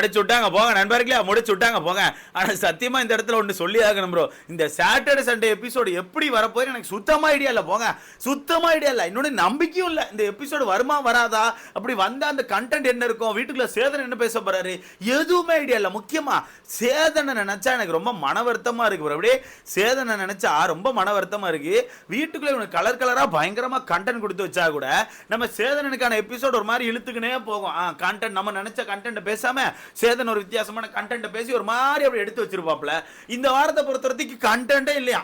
முடிச்சு விட்டாங்க போங்க நண்பர்களே முடிச்சு விட்டாங்க போங்க. ஆனால் சத்தியமாக இந்த இடத்துல ஒன்று சொல்லி ஆகணும் ப்ரோ இந்த சாட்டர்டே சண்டே எபிசோடு எப்படி வரப்போகுது எனக்கு சுத்தமாக ஐடியா இல்லை போங்க. சுத்தமாக ஐடியா இல்லை. இன்னொன்று நம்பிக்கையும் இல்லை. இந்த எபிசோடு வருமா வராதா? அப்படி வந்தால் அந்த கண்டென்ட் என்ன இருக்கும்? வீட்டுக்குள்ளே சேதன் என்ன பேச போகிறாரு எதுவுமே ஐடியா இல்லை. முக்கியமாக சேதனை நினச்சா எனக்கு ரொம்ப மன வருத்தமாக இருக்குது ப்ரோ அப்படியே சேதனை நினச்சா ரொம்ப மன வருத்தமாக இருக்குது வீட்டுக்குள்ளே இவனுக்கு கலர் கலராக பயங்கரமாக கண்டென்ட் கொடுத்து வச்சா கூட நம்ம சேதனனுக்கான எபிசோடு ஒரு மாதிரி இழுத்துக்கினே போகும். ஆ கண்டென்ட் நம்ம நினச்ச கண்டென்ட் பேசாமல் சேதன் ஒரு வித்தியாசமான கண்டென்ட்டை பேசி ஒரு மாதிரி அப்படி எடுத்து வச்சிருப்பாப்ல இந்த வாரத்தை பொறுத்த வரைக்கும் கண்டென்ட்டே இல்லையா?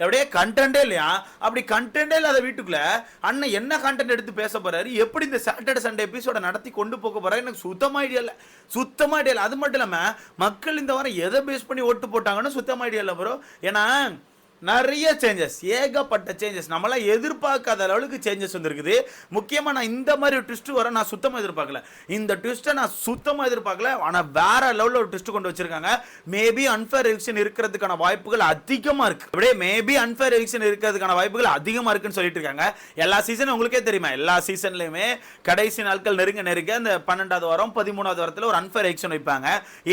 அப்படியே கண்டென்ட்டே இல்லையா? அப்படி கண்டென்ட்டே இல்லாத வீட்டுக்குள்ள அண்ணன் என்ன கண்டென்ட் எடுத்து பேச போறாரு? எப்படி இந்த சாட்டர்டே சண்டே எபிசோட நடத்தி கொண்டு போக போறாரு? எனக்கு சுத்தமாக ஐடியா இல்லை. சுத்தமாக ஐடியா இல்லை. அது மட்டும் இல்லாமல் மக்கள் இந்த வாரம் எதை பேஸ் பண்ணி ஓட்டு போட்டாங்கன்னு சுத்தமாக ஐடியா இல்லை ப்ரோ ஏன்னா நிறைய சேஞ்சஸ் ஏகப்பட்ட சேஞ்சஸ் நம்மளாம் எதிர்பார்க்காத அளவுக்கு சேஞ்சஸ் வந்துருக்குது. முக்கியமாக நான் இந்த மாதிரி ஒரு ட்விஸ்ட் வர நான் சுத்தமாக எதிர்பார்க்கல. இந்த ட்விஸ்ட்டை நான் சுத்தமாக எதிர்பார்க்கல. ஆனால் வேற லெவலில் ஒரு ட்விஸ்ட் கொண்டு வச்சிருக்காங்க. மேபி அன்ஃபேர் எவிக்ஷன் இருக்கிறதுக்கான வாய்ப்புகள் அதிகமாக இருக்கு. அப்படியே மேபி அன்ஃபேர் எவிக்ஷன் இருக்கிறதுக்கான வாய்ப்புகள் அதிகமாக இருக்குன்னு சொல்லிட்டு இருக்காங்க. எல்லா சீசனும் உங்களுக்கே தெரியுமா? எல்லா சீசன்லையுமே கடைசி நாட்கள் நெருங்க நெருங்க அந்த பன்னெண்டாவது வாரம் பதிமூணாவது வாரத்தில் ஒரு அன்ஃபேர் எவிக்ஷன் வைப்பாங்க.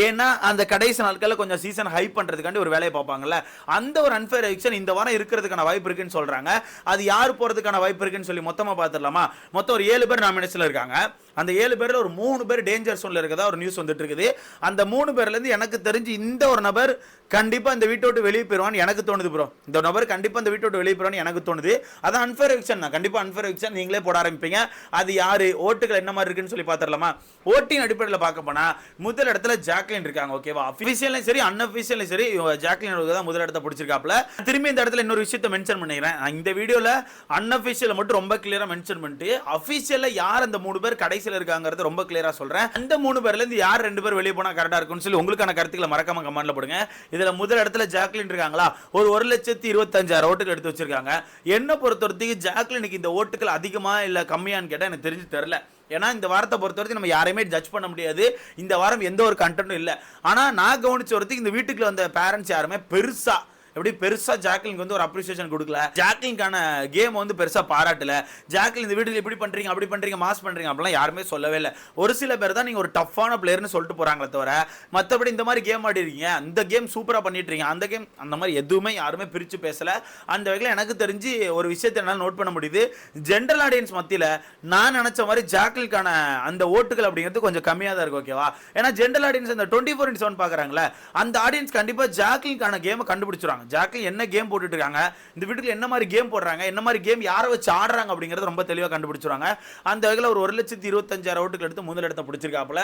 ஏன்னா அந்த கடைசி நாட்களில் கொஞ்சம் சீசன் ஹைப் பண்ணுறதுக்காண்டி ஒரு வேலையை பார்ப்பாங்கல்ல. அந்த ஒரு அன்ஃபேர் எவிக்ஷன் இந்த வாரம் இருக்கிறதுக்கான வாய்ப்பு இருக்குன்னு சொல்றாங்க. அது யார் போறதுக்கான வாய்ப்பு இருக்குன்னு சொல்லி மொத்தமா பார்த்துடலாமா? மொத்தம் ஒரு ஏழு பேர் நாமினேஷன்ல இருக்காங்க. அந்த ஏழு பேரில் ஒரு மூணு பேர் டேஞ்சர் சோனில் இருக்கதா ஒரு நியூஸ் வந்துட்டு இருக்குது. அந்த மூணு பேர்லேருந்து எனக்கு தெரிஞ்சு இந்த ஒரு நபர் கண்டிப்பாக இந்த வீட்டை விட்டு வெளியே போயிடுவான்னு எனக்கு தோணுது ப்ரோ இந்த நபர் கண்டிப்பாக இந்த வீட்டை விட்டு வெளியே போயிடுவான்னு எனக்கு தோணுது. அதான் அன்ஃபேர் எவிக்ஷன் தான் கண்டிப்பாக அன்ஃபேர் எவிக்ஷன் நீங்களே போட ஆரம்பிப்பீங்க. அது யார்? ஓட்டுகள் என்ன மாதிரி இருக்குன்னு சொல்லி பார்த்துடலாமா ஓட்டின் அடிப்படையில் பார்க்க போனால் முதல் இடத்துல ஜாக்லின் இருக்காங்க ஓகேவா அஃபிஷியலையும் சரி அன்அஃபிஷியலையும் சரி ஜாக்லின் தான் முதல் இடத்த பிடிச்சிருக்காப்ல திரும்பி இந்த இடத்துல இன்னொரு விஷயத்தை மென்ஷன் பண்ணிக்கிறேன். இந்த வீடியோவில் அன்அஃபிஷியலை மட்டும் ரொம்ப கிளியராக மென்ஷன் பண்ணிட்டு அஃபிஷியலில் யார் அந்த மூணு பேர் கடைசி கடைசியில் இருக்காங்கிறது ரொம்ப கிளியரா சொல்றேன். அந்த மூணு பேர்ல இருந்து யார் ரெண்டு பேர் வெளியே போனா கரெக்டா இருக்கும்னு சொல்லி உங்களுக்கான கருத்துக்களை மறக்காம கமெண்ட்ல போடுங்க. இதுல முதல் இடத்துல ஜாக்லின் இருக்காங்களா? ஒரு ஒரு லட்சத்தி இருபத்தஞ்சாயிரம் ஓட்டுகள் எடுத்து வச்சிருக்காங்க. என்ன பொறுத்தவரைக்கும் ஜாக்லினுக்கு இந்த ஓட்டுகள் அதிகமா இல்ல கம்மியான்னு கேட்டா எனக்கு தெரிஞ்சு தெரியல. ஏன்னா இந்த வாரத்தை பொறுத்த வரைக்கும் நம்ம யாரையுமே ஜட்ஜ் பண்ண முடியாது. இந்த வாரம் எந்த ஒரு கண்டென்ட்டும் இல்லை. ஆனால் நான் கவனிச்ச வரத்துக்கு இந்த வீட்டுக்குள்ள வந்த பேரண்ட்ஸ் யாருமே பெருசா எப்படி பெருசா ஜாக்லினுக்கு வந்து ஒரு அப்ரிசியேஷன் கொடுக்கல? ஜாக்லினுக்கான கேம் வந்து பெருசா பாராட்டல. ஜாக்லின் இந்த வீட்டில் இப்படி பண்றீங்க அப்படி பண்றீங்க மாஸ் பண்றீங்க அப்படிலாம் யாருமே சொல்லவே இல்லை. ஒரு சில பேர் தான் நீங்க ஒரு டஃப்பான பிளேயர்னு சொல்லிட்டு போறாங்களே தவிர மற்றபடி இந்த மாதிரி கேம் ஆடிருக்கீங்க அந்த கேம் சூப்பரா பண்ணிட்டு இருக்கீங்க அந்த கேம் அந்த மாதிரி எதுவுமே யாருமே பிரிச்சு பேசல. அந்த வகையில் எனக்கு தெரிஞ்சு ஒரு விஷயத்தை என்னால் நோட் பண்ண முடியுது. ஜென்ரல் ஆடியன்ஸ் மத்தியில் நான் நினச்ச மாதிரி ஜாக்லினுக்கான அந்த ஓட்டுகள் அப்படிங்கிறது கொஞ்சம் கம்மியாக தான் இருக்கும் ஓகேவா ஏன்னா ஜென்ரல் ஆடியன்ஸ் அந்த டுவெண்ட்டி ஃபோர் இன்ட் செவன் பார்க்குறாங்களே அந்த ஆடியன்ஸ் கண்டிப்பாக ஜாக்லினுக்கான கேமை கண்டுபிடிச்சிருவாங்க. ஜாக்லின் என்ன கேம் போட்டுட்டு இருக்காங்க இந்த வீட்டுக்கு என்ன மாதிரி கேம் போடுறாங்க? என்ன மாதிரி கேம் யாரை வச்சு ஆடுறாங்க அப்படிங்கிறது ரொம்ப தெளிவாக கண்டுபிடிச்சிருவாங்க. அந்த வகையில் ஒரு ஒரு லட்சத்தி இருபத்தஞ்சாயிரம் ஓட்டுகள் எடுத்து முதல் இடத்த பிடிச்சிருக்காப்புல.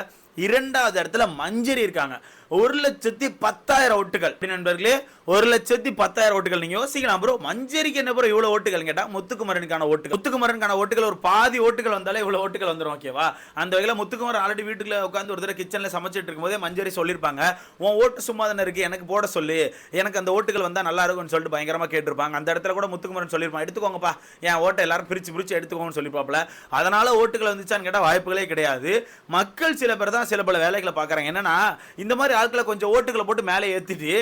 இரண்டாவது இடத்துல மஞ்சரி இருக்காங்க. ஒரு லட்சத்தி பத்தாயிரம் ஓட்டுகள். நண்பர்களே ஒரு லட்சத்தி பத்தாயிரம் ஓட்டுகள். நீங்க யோசிக்கலாம் ப்ரோ மஞ்சரிக்கு என்ன ப்ரோ இவ்வளோ ஓட்டுகள் கேட்டா முத்துக்குமரனுக்கான ஓட்டுகள். முத்துக்குமரனுக்கான ஓட்டுகள் ஒரு பாதி ஓட்டுகள் வந்தாலே இவ்வளோ ஓட்டுகள் வந்துடும் ஓகேவா அந்த வகையில் முத்துக்குமரன் ஆல்ரெடி வீட்டுக்குள்ள உட்காந்து ஒரு தடவை கிச்சனில் சமைச்சிட்டு இருக்கும்போதே மஞ்சரி சொல்லியிருப்பாங்க. உன் ஓட்டு சும்மா தானே இருக்கு எனக்கு போட சொல்லு. எனக்கு அந்த ஓட்டுகள் வந்தால் நல்லா இருக்கும்னு சொல்லிட்டு பயங்கரமாக கேட்டிருப்பாங்க. அந்த இடத்துல கூட முத்துக்குமரன் சொல்லியிருப்பான் எடுத்துக்கோங்கப்பா என் ஓட்டை எல்லாரும் பிரிச்சு பிரித்து எடுத்துக்கோங்கன்னு சொல்லிப்பாப்ல அதனால் ஓட்டுகள் வந்துச்சான்னு கேட்டால் வாய்ப்புகளே கிடையாது. மக்கள் சில பேர் தான் சில பல வேலைகளை பார்க்குறாங்க என்னன்னா இந்த மாதிரி ஆட்களை கொஞ்சம் ஓட்டுகளை போட்டு மேலே ஏற்றிட்டு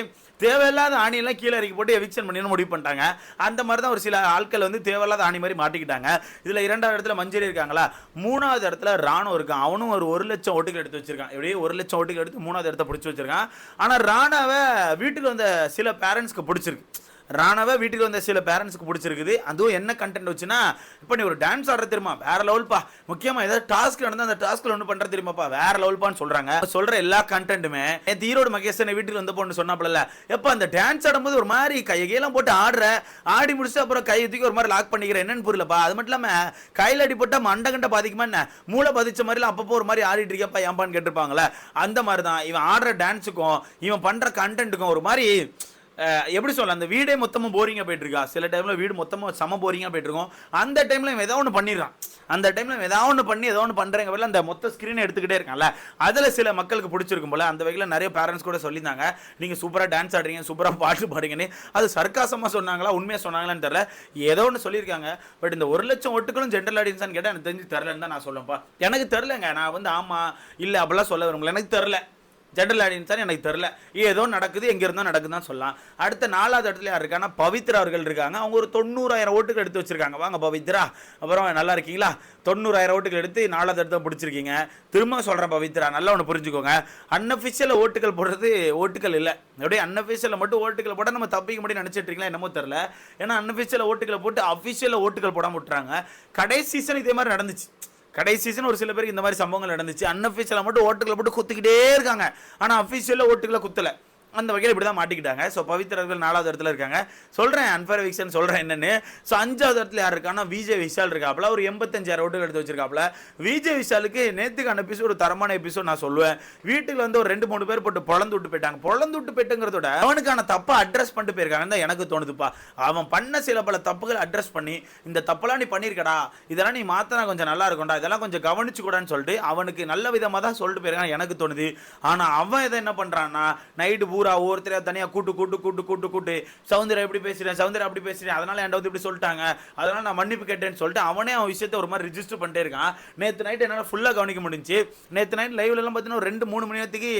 தேவையில்லாத ஆணியெல்லாம் கீழே இறக்கி போட்டு எவிக்ஷன் பண்ணிடணும் முடிவு பண்ணிட்டாங்க. அந்த மாதிரி தான் ஒரு சில ஆட்கள் வந்து தேவையில்லாத ஆணி மாதிரி மாட்டிக்கிட்டாங்க. இதில் இரண்டாவது இடத்துல மஞ்சரி இருக்காங்களா? மூணாவது இடத்துல ராணுவம் இருக்கான். அவனும் ஒரு ஒரு லட்சம் ஓட்டுகள் எடுத்து வச்சிருக்கான். இப்படியே ஒரு லட்சம் ஓட்டுகள் எடுத்து மூணாவது இடத்த பிடிச்சி வச்சிருக்கான். ஆனால் ராணாவை வீட்டுக்கு வந்த சில பேரண்ட்ஸ்க்கு பிடிச்சிருக்கு. ராணவ வீட்டுக்கு வந்த சில பேரண்ட்ஸ்க்கு பிடிச்சிருக்குது. அதுவும் என்ன கண்டென்ட் வச்சுன்னா இப்போ நீ ஒரு டான்ஸ் ஆடுற தெரியுமா? வேற லெவல்ப்பா முக்கியமாக ஏதாவது டாஸ்க் நடந்தால் அந்த டாஸ்க்கில் ஒன்று பண்ணுற தெரியுமாப்பா? வேற லெவல்ப்பான்னு சொல்கிறாங்க சொல்கிற எல்லா கண்டென்ட்டுமே என் ஈரோடு மகேசனை வீட்டுக்கு வந்த பொண்ணு சொன்னாப்புல எப்போ அந்த டான்ஸ் ஆடும்போது ஒரு மாதிரி கையெல்லாம் போட்டு ஆடுற ஆடி முடிச்சு அப்புறம் கையை தூக்கி ஒரு மாதிரி லாக் பண்ணிக்கிறேன் என்னன்னு புரியலப்பா. அது மட்டும் இல்லாமல் கையில் அடி போட்டால் மண்டை கண்ட பாதிக்குமா என்ன? மூளை பாதிச்ச மாதிரிலாம் அப்பப்போ ஒரு மாதிரி ஆடிட்டு இருக்கப்பா ஏன்பான்னு கேட்டிருப்பாங்களே அந்த மாதிரி தான் இவன் ஆடுற டான்ஸுக்கும் இவன் பண்ணுற கண்டென்ட்டுக்கும் ஒரு மாதிரி எப்படி சொல்ல அந்த வீடே மொத்தமாக போரிங்காக போயிட்டு இருக்கா சில டைமில் வீடு மொத்தமாக செம போரிங்காக போயிட்டுருக்கும். அந்த டைமில் இவன் ஏதோ ஒன்று பண்ணிடுறான். அந்த டைமில் ஏதோ ஒன்று பண்ணி ஏதோ ஒன்று பண்ணுறேங்க போல அந்த மொத்த ஸ்க்ரீனை எடுத்துக்கிட்டே இருக்கான்ல. அதில் சில மக்களுக்கு பிடிச்சிருக்கும் போல அந்த வகையில் நிறைய பேரண்ட்ஸ் கூட சொல்லியிருந்தாங்க. நீங்கள் சூப்பராக டான்ஸ் ஆடுறீங்க சூப்பராக பாட்டு பாடுங்கன்னு. அது சர்க்காசமாக சொன்னாங்களா உண்மையாக சொன்னாங்களான்னு தெரில ஏதோ ஒன்று சொல்லியிருக்காங்க. பட் இந்த ஒரு லட்சம் ஓட்டுகளும் ஜென்ரல் ஆடியன்ஸான்னு கேட்டால் எனக்கு தெரிஞ்சு தெரிலன்னு தான் நான் சொல்லப்பா எனக்கு தெரிலங்க நான் வந்து ஆமாம் இல்லை அப்படிலாம் சொல்ல விரும்பல. எனக்கு தெரில ஜென்ரல் ஆடியன்ஸ் எனக்கு தெரில ஏதோ நடக்குது எங்கே இருந்தோ நடக்குதுன்னு சொல்லலாம். அடுத்த நாலாவது இடத்துல யார் இருக்காங்கன்னா பவித்ரா அவர்கள் இருக்காங்க. அவங்க ஒரு தொண்ணூறாயிரம் ஓட்டுகள் எடுத்து வச்சிருக்காங்க. வாங்க பவித்ரா. அப்புறம் நல்லா இருக்கீங்களா? தொண்ணூறாயிரம் ஓட்டுகள் எடுத்து நாலாவது இடத்த பிடிச்சிருக்கீங்க. திரும்ப சொல்கிறேன் பவித்ரா. நல்லா ஒன்று புரிஞ்சுக்கோங்க. அன்அஃபிஷியல் ஓட்டுகள் போடுறது ஓட்டுகள் இல்லை. அப்படியே அன்அஃபிஷியலில் மட்டும் ஓட்டுகள் போட்டால் நம்ம தப்பிக்க முடியும் நினச்சிட்டு இருக்கீங்களா என்னமோ தெரில ஏன்னா அன்அஃபிஷியல் ஓட்டுகளை போட்டு அஃபிஷியலில் ஓட்டுகள் போடாமல் விட்டுறாங்க. கடைசி சீசன் இதே மாதிரி நடந்துச்சு. கடைசி சீசன் ஒரு சில பேருக்கு இந்த மாதிரி சம்பவங்கள் நடந்துச்சு. அன்அஃபிஷியலாக மட்டும் ஓட்டுகளை போட்டு குத்திக்கிட்டே இருக்காங்க. ஆனால் அஃபிஷியலில் ஓட்டுகளை குத்தலை. அந்த வகையில் இப்படி தான் மாட்டிக்கிட்டாங்க. ஸோ பவித்ரர்கள் நாலாவது இடத்துல இருக்காங்க. சொல்கிறேன் அன்ஃபர் விக்ஷன் சொல்கிறேன் என்னென்னு. ஸோ அஞ்சாவது இடத்துல யார் இருக்கான்னா விஜய் விஷால் இருக்காப்புல. ஒரு எண்பத்தஞ்சாயிரம் ஓட்டுகள் எடுத்து வச்சிருக்காப்புல. விஜய் விஷாலுக்கு நேற்றுக்கான அந்த எபிசோடு தரமான எபிசோட் நான் சொல்லுவேன். வீட்டுக்கு வந்து ஒரு ரெண்டு மூணு பேர் போட்டு பொழந்து விட்டு போயிட்டாங்க. பொழந்து விட்டு போயிட்டுங்கிறத விட அவனுக்கான தப்பை அட்ரஸ் பண்ணிட்டு போயிருக்காங்க தான் எனக்கு தோணுதுப்பா. அவன் பண்ண சில பல தப்புகள் அட்ரஸ் பண்ணி இந்த தப்பெல்லாம் நீ பண்ணியிருக்கடா. இதெல்லாம் நீ மாத்தினா கொஞ்சம் நல்லா இருக்கும்டா. இதெல்லாம் கொஞ்சம் கவனிச்சு கூடான்னு சொல்லிட்டு அவனுக்கு நல்ல விதமாக தான் சொல்லிட்டு போயிருக்கான் எனக்கு தோணுது. ஆனால் அவன் இதை என்ன பண்ணுறான்னா நைட்டு பூரா ஒவ்வொருத்தரையா தனியாக கூட்டு கூட்டு கூட்டு கூட்டு கூட்டு. சவுந்தரம் எப்படி பேசுகிறேன் சவுந்தரம் அப்படி பேசுகிறேன் அதனால் என்கிட்ட வந்து இப்படி சொல்லிட்டாங்க. அதனால் நான் மன்னிப்பு கேட்டேன்னு சொல்லிட்டு அவனே அவன் விஷயத்தை ஒரு மாதிரி ரிஜிஸ்டர் பண்ணிட்டே இருக்கான். நேற்று நைட் என்னால் ஃபுல்லாக கவனிக்க முடிஞ்சு நேற்று நைட் லைவ்லலாம் பார்த்தீங்கன்னா ஒரு ரெண்டு மூணு மணி நேரத்துக்கு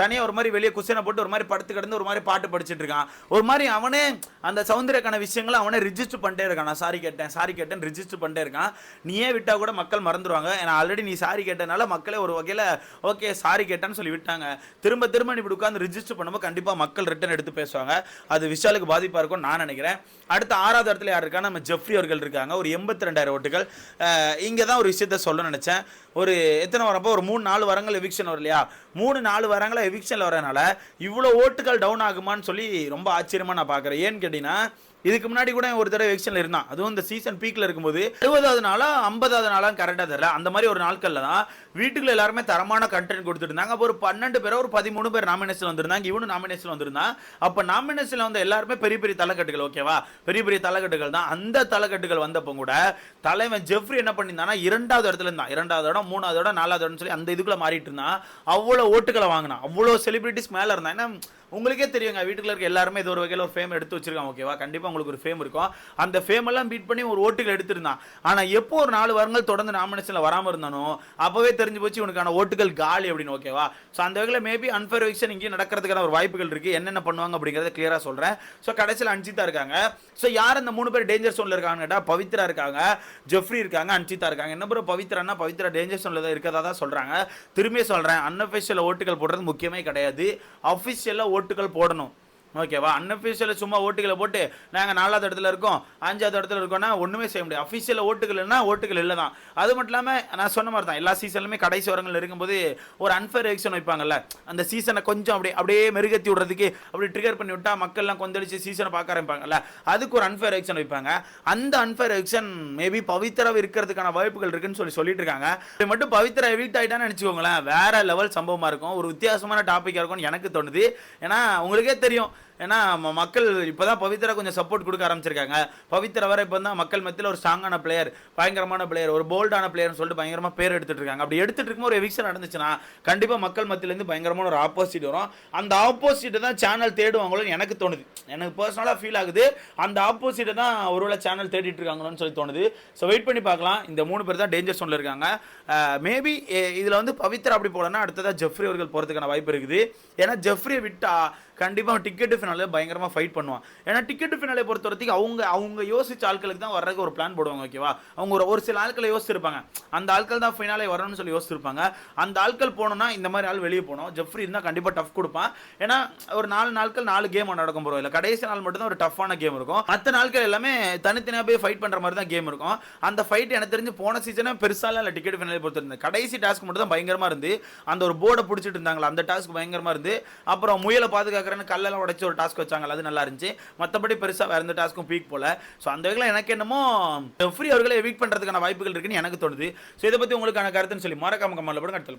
தனியாக ஒரு மாதிரி வெளியே குசனை போட்டு ஒரு மாதிரி படுத்து கிடந்து ஒரு மாதிரி பாட்டு படிச்சுட்டு இருக்கான். ஒரு மாதிரி அவனே அந்த சவுந்தரக்கான விஷயங்களை அவனே ரிஜிஸ்டர் பண்ணிட்டே இருக்கான். நான் சாரி கேட்டேன் சாரி கேட்டேன் ரிஜிஸ்டர் பண்ணிட்டே இருக்கான். நீயே விட்டால் கூட மக்கள் மறந்துடுவாங்க ஏன்னா ஆல்ரெடி நீ சாரி கேட்டனால மக்களே ஒரு வகையில் ஓகே சாரி கேட்டேன்னு சொல்லி விட்டாங்க. திரும்ப திரும்ப நீ இப்படி உட்காந்து ரிஜிஸ்டர் பண்ணும்போது கண்டிப்பாக மக்கள் ரிட்டன் எடுத்து பேசுவாங்க. அது விஷாலுக்கு பாதிப்பாக இருக்கும் நான் நினைக்கிறேன். அடுத்த ஆறாவது இடத்துல யார் இருக்கா நம்ம ஜெஃப்ரி அவர்கள் இருக்காங்க. ஒரு எண்பத்தி ரெண்டாயிரம் ஓட்டுகள். இங்கே தான் ஒரு விஷயத்த சொல்ல நினச்சேன். ஒரு எத்தனை வரப்போ ஒரு மூணு நாலு வாரங்கள் எவிக்ஷன் வரும் இல்லையா? மூணு நாலு வாரங்களில் எவிக்ஷனில் வரனால இவ்வளோ ஓட்டுகள் டவுன் ஆகுமான்னு சொல்லி ரொம்ப ஆச்சரியமாக நான் பார்க்குறேன். ஏன்னு கேட்டிங்கன்னா இதுக்கு முன்னாடி கூட ஒரு தடவை எலெக்ஷனில் இருந்தான். அதுவும் இந்த சீசன் பீக்கில் இருக்கும்போது அறுபதாவது நாளா ஐம்பதாவது நாளா கரெக்டாக தெரியல. அந்த மாதிரி ஒரு நாட்களில் தான் வீட்டுக்குள்ள எல்லாருமே தரமான கண்டென்ட் கொடுத்துட்டு இருந்தாங்க. அப்போ ஒரு பன்னெண்டு பேர் ஒரு பதிமூணு பேர் நாமினேஷன் வந்திருந்தாங்க. இவனு நாமினேஷன் வந்திருந்தான். அப்போ நாமினேஷனில் வந்து எல்லாருமே பெரிய பெரிய தலைக்கட்டுகள் ஓகேவா பெரிய பெரிய தலைக்கட்டுகள் தான். அந்த தலைக்கட்டுகள் வந்தப்போ கூட தலைவன் ஜெஃப்ரி என்ன பண்ணியிருந்தானா இரண்டாவது இடத்துல இருந்தான். இரண்டாவது இடம் மூணாவது இடம் நாலாவது இடம்னு சொல்லி அந்த இதுக்குள்ளே மாறிட்டு இருந்தான். அவ்வளோ ஓட்டுகளை வாங்கினான். அவ்வளோ செலிபிரிட்டிஸ் மேலே இருந்தான். ஏன்னா உங்களுக்கே தெரியுங்க வீட்டுக்குள்ள இருக்க எல்லாருமே இது ஒரு வகையில் ஒரு ஃபேம் எடுத்து வச்சிருக்காங்க ஓகேவா கண்டிப்பாக உங்களுக்கு ஒரு ஃபேம் இருக்கும். அந்த ஃபேம் எல்லாம் பீட் பண்ணி ஒரு ஓட்டுகள் எடுத்திருந்தான். ஆனால் எப்போ ஒரு நாலு வாரங்கள் தொடர்ந்து நாமினேஷனில் வராமல் இருந்தானோ அப்போவே தெரிஞ்சு போச்சு உனக்கான ஓட்டுகள் காலி அப்படின்னு ஓகேவா ஸோ அந்த வகையில் மேபி அன்ஃபேர் எலெக்ஷன் இங்கேயும் நடக்கிறதுக்கான ஒரு வாய்ப்புகள் இருக்குது என்னென்ன பண்ணுவாங்க அப்படிங்கிறத கிளியராக சொல்கிறேன் ஸோ கடைசியில் அன்சிதா இருக்காங்க. ஸோ யார் அந்த மூணு பேர் டேஞ்சர் சோனில் இருக்காங்கன்னு கேட்டால் பவித்ரா இருக்காங்க ஜெஃப்ரி இருக்காங்க அன்சிதா இருக்காங்க. என்ன பிறகு பவித்ரானா பவித்ரா டேஞ்சர் சோனில் தான் இருக்கிறதா தான் சொல்கிறாங்க திரும்பியே சொல்கிறேன் அன்அஃபிஷியல் ஓட்டுகள் போடுறது முக்கியமே கிடையாது. அஃபிஷியலாக ஓட்டுகள் போடணும். ஓகேவா? அன்அஃபிஷியலில் சும்மா ஓட்டுகளை போட்டு நாங்கள் நாலாவது இடத்துல இருக்கோம் அஞ்சாவது இடத்துல இருக்கோம்னா ஒன்றுமே செய்ய முடியாது. அஃபிஷியல் ஓட்டுகள்னா ஓட்டுகள் இல்லை தான். அது மட்டும் இல்லாமல் நான் சொன்ன மாதிரி தான் எல்லா சீசன்லுமே கடைசி வரங்கள் இருக்கும்போது ஒரு அன்ஃபேர் எக்ஷன் வைப்பாங்கல்ல. அந்த சீசனை கொஞ்சம் அப்படியே அப்படியே மெருகத்தி விடுறதுக்கு அப்படி ட்ரிகர் பண்ணி விட்டா மக்கள்லாம் கொந்தளிச்சு சீசனை பார்க்க ஆரம்பிப்பாங்கல்ல. அதுக்கு ஒரு அன்ஃபேர் எக்ஷன் வைப்பாங்க. அந்த அன்ஃபேர் எக்ஷன் மேபி பவித்ராவை இருக்கிறதுக்கான வாய்ப்புகள் இருக்குன்னு சொல்லி சொல்லிட்டு இருக்காங்க. இது மட்டும் பவித்ரா எவிக்ட் ஆகிட்டான்னு நினச்சிக்கோங்களேன். வேற லெவல் சம்பவமாக இருக்கும். ஒரு வித்தியாசமான டாப்பிக்காக இருக்கும்னு எனக்கு தோணுது. ஏன்னா உங்களுக்கே தெரியும். ஏன்னா ம- மக்கள் இப்போதான் பவித்ரா கொஞ்சம் சப்போர்ட் கொடுக்க ஆரம்பிச்சிருக்காங்க. பவித்ரா வர இப்போ தான் மக்கள் மத்தியில் ஒரு ஸ்ட்ராங்கான பிளேயர் பயங்கரமான பிளேயர் ஒரு போல்டான பிளேயர்னு சொல்லிட்டு பயங்கரமாக பேர் எடுத்துகிட்டு இருக்காங்க. அப்படி எடுத்துகிட்டு இருக்கும்போது ஒரு எவிக்ஷன் நடந்துச்சுன்னா கண்டிப்பாக மக்கள் மத்தியிலேருந்து பயங்கரமான ஒரு ஆப்போசிட் வரும். அந்த ஆப்போசிட்டை தான் சேனல் தேடுவாங்களோன்னு எனக்கு தோணுது. எனக்கு பர்சனலாக ஃபீல் ஆகுது. அந்த ஆப்போசிட்டை தான் ஒருவேளை சேனல் தேடிட்டு இருக்காங்களோன்னு சொல்லி தோணுது. ஸோ வெயிட் பண்ணி பார்க்கலாம். இந்த மூணு பேர் தான் டேஞ்சர் சோனில் இருக்காங்க. மேபி இதில் வந்து பவித்ரா அப்படி போகலன்னா அடுத்ததாக ஜெஃப்ரி அவர்கள் போகிறதுக்கான வாய்ப்பு இருக்குது. ஏன்னா ஜெஃப்ரியை விட்டால் கண்டிப்பாக டிக்கெட்டு ஃபினாலே பயங்கரமாக ஃபைட் பண்ணுவான். ஏன்னா டிக்கெட்டு ஃபினாலே பொறுத்த வரைக்கும் அவங்க அவங்க யோசிச்ச ஆட்களுக்கு தான் வர்றதுக்கு ஒரு பிளான் போடுவாங்க ஓகேவா அவங்க ஒரு ஒரு சில ஆட்களை யோசிச்சிருப்பாங்க. அந்த ஆட்கள் தான் ஃபினாலே வரணும்னு சொல்லி யோசிச்சிருப்பாங்க. அந்த ஆட்கள் போனோம்னா இந்த மாதிரி ஆள் வெளியே போனோம் ஜெஃப்ரி இருந்தால் கண்டிப்பாக டஃப் கொடுப்பான். ஏன்னா ஒரு நாலு நாட்கள் நாலு கேம் நடக்கும் போகிறோம் இல்லை கடைசி நாள் மட்டும் தான் ஒரு டஃப்பான கேம் இருக்கும். மற்ற நாட்கள் எல்லாமே தனித்தனியாக போய் ஃபைட் பண்ணுற மாதிரி தான் கேம் இருக்கும். அந்த ஃபைட் எனக்கு தெரிஞ்சு போன சீசனே பெருசாலாம் இல்லை டிக்கெட் ஃபினாலே பொறுத்து இருந்தது. கடைசி டாஸ்க் மட்டும் தான் பயங்கரமாக இருந்து அந்த ஒரு போர்டை பிடிச்சிட்டு இருந்தாங்களா அந்த டாஸ்க் பயங்கரமாக இருந்து அப்புறம் முயலை பாதுகாக்க பாதுகாக்கிறேன்னு கல்லெல்லாம் உடச்சி ஒரு டாஸ்க் வச்சாங்க அது நல்லா இருந்துச்சு. மற்றபடி பெருசாக வேறு எந்த டாஸ்க்கும் பீக் போல. ஸோ அந்த வகையில் எனக்கு என்னமோ ஃப்ரீ அவர்களை எவிக் பண்ணுறதுக்கான வாய்ப்புகள் இருக்குன்னு எனக்கு தோணுது. ஸோ இதை பற்றி உங்களுக்கான கருத்துன்னு சொல்லி மறக்காம கம்மலில் போடுங்க அடுத்த